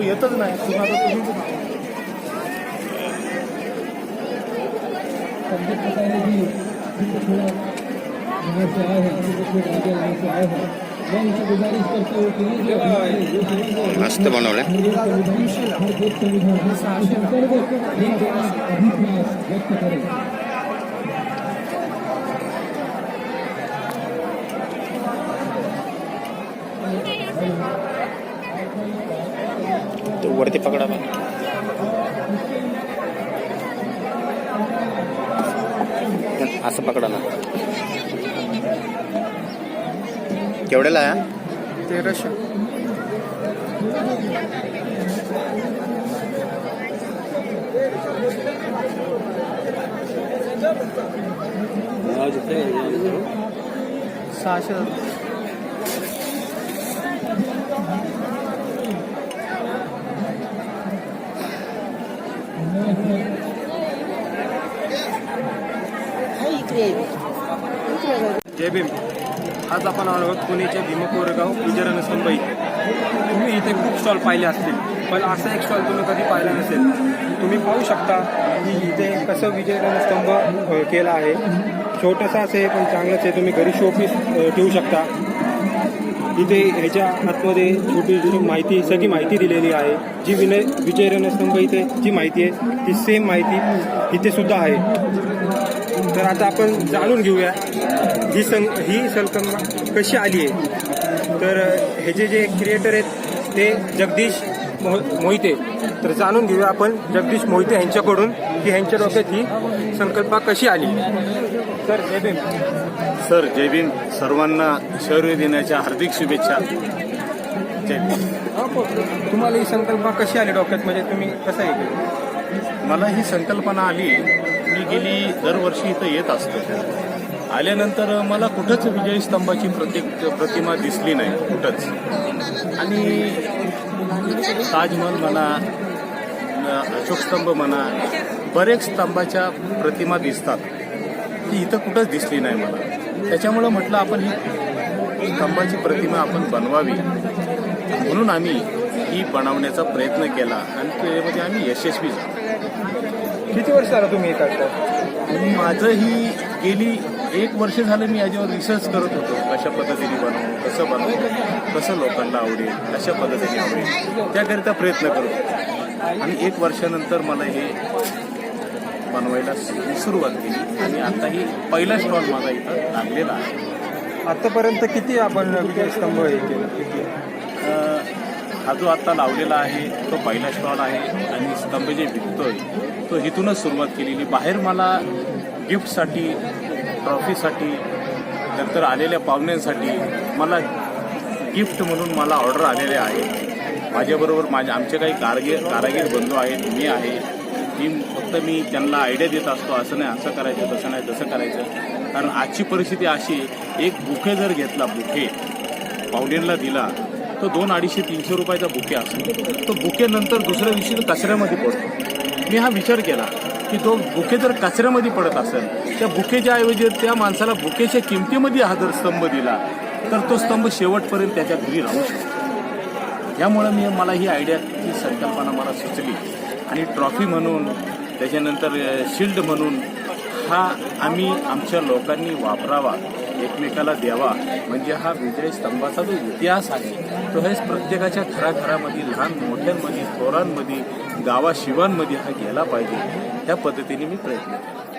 येतच नाही तुम्ही आता तुम्हीच नाव. पंडित बताएंगे कि जिनको थोड़ा यहाँ से आए हैं जिनको थोड़ा आगे लाइन से आए हैं मैं उनसे गुजारिश करता हूँ कि ये जो हमारे जो संविधान है, मस्त बनवलंय हर एक संविधान हर एक संविधान है, उस अंतर्गत एक अभिप्राय व्यक्त करें तो वरती पकडा असं पकडा ना. केवढ्याला आहे हा? तेराशे. सहाशे. जय भीम. आज आपण आलो आहोत पुणेच्या भीमकोरेगाव विजयरंग स्तंभ तुम्ही इथे खूप स्टॉल पाहिले असतील पण असा एक स्टॉल तुम्ही कधी पाहिला नसेल. तुम्ही पाहू शकता की इथे कसं विजय स्तंभ केला आहे. छोटंसं असं आहे पण चांगलंच आहे. तुम्ही घरी शोपीस ठेवू शकता. इथे ह्याच्या आतमध्ये छोटीशी माहिती सगळी माहिती दिलेली आहे. जी विनय विजय स्तंभ इथे जी माहिती आहे ती सेम माहिती इथे सुद्धा आहे. तर आता आपण जाणून घेऊया ही सं ही संकल्पना कशी आली आहे? तर ह्याचे जे क्रिएटर आहेत ते जगदीश मो मोहिते. तर जाणून घेऊया आपण जगदीश मोहिते यांच्याकडून की ह्यांच्या डोक्यात ही संकल्पना कशी आली? तर जय भीम. सर जय भीम. सर्वांना शौर्य दिनाच्या हार्दिक शुभेच्छा. जय भीम. तुम्हाला ही संकल्पना कशी आली डोक्यात? म्हणजे तुम्ही कसं हे केलं? मला ही संकल्पना आली. मी गेली दरवर्षी इथं येत असतो. आल्यानंतर मला कुठंच विजय स्तंभाची प्रत्येक प्रतिमा दिसली नाही. कुठंच. आणि ताजमहल म्हणा अशोक स्तंभ म्हणा बरेच स्तंभाच्या प्रतिमा दिसतात. ती इथं कुठंच दिसली नाही मला. त्याच्यामुळं म्हटलं आपण ही स्तंभाची प्रतिमा आपण बनवावी. म्हणून आम्ही ही बनवण्याचा प्रयत्न केला आणि त्यामध्ये आम्ही यशस्वी झालो. किती वर्ष झालं तुम्ही हे माझं ही गेली एक वर्ष झालं मी याच्यावर रिसर्च करत होतो. कशा पद्धतीने बनवू कसं बनवू कसं लोकांना आवडेल कशा पद्धतीने आवडेल त्याकरिता प्रयत्न करत होतो. आणि एक वर्षानंतर मला हे बनवायला सुरुवात केली. आणि आता ही पहिला स्टॉल माझा इथं लागलेला आहे. आतापर्यंत किती आपण विजय स्तंभ हे केलं? हा जो आता लावलेला आहे तो पहिला स्टॉल आहे आणि स्तंभ जे विकतोय तो इथूनच सुरुवात केलेली. बाहेर मला गिफ्टसाठी ट्रॉफीसाठी नंतर आलेल्या पाहुण्यांसाठी मला गिफ्ट म्हणून मला ऑर्डर आलेले आहे माझ्याबरोबर माझ्या आमचे काही कारगीर कारागीर बंधू आहेत मी आहे. मी फक्त मी त्यांना आयडिया देत असतो असं नाही असं करायचं तसं नाही तसं करायचं. कारण आजची परिस्थिती अशी एक बुके जर घेतला बुके पावडेरला दिला तर दोन अडीचशे तीनशे रुपयाचा बुके असतो. तो बुके नंतर दुसऱ्या दिवशी तो कचऱ्यामध्ये पडतो. मी हा विचार केला की तो बुके जर कचऱ्यामध्ये पडत असेल त्या बुकेच्या ऐवजी त्या माणसाला बुकेच्या किमतीमध्ये हा जर स्तंभ दिला तर तो स्तंभ शेवटपर्यंत त्याच्या घरी राहू शकतो. यामुळं मी मला ही आयडिया ही संकल्पना मला सुचली. आणि ट्रॉफी म्हणून त्याच्यानंतर शिल्ड म्हणून हा आम्ही आमच्या लोकांनी वापरावा एकमेकाला द्यावा. म्हणजे हा विजय स्तंभाचा जो इतिहास आहे तो हेच प्रत्येकाच्या घराघरामध्ये लहान मोठ्यांमध्ये थोरांमध्ये गावाशिवांमध्ये हा गेला पाहिजे. त्या पद्धतीने मी प्रयत्न केला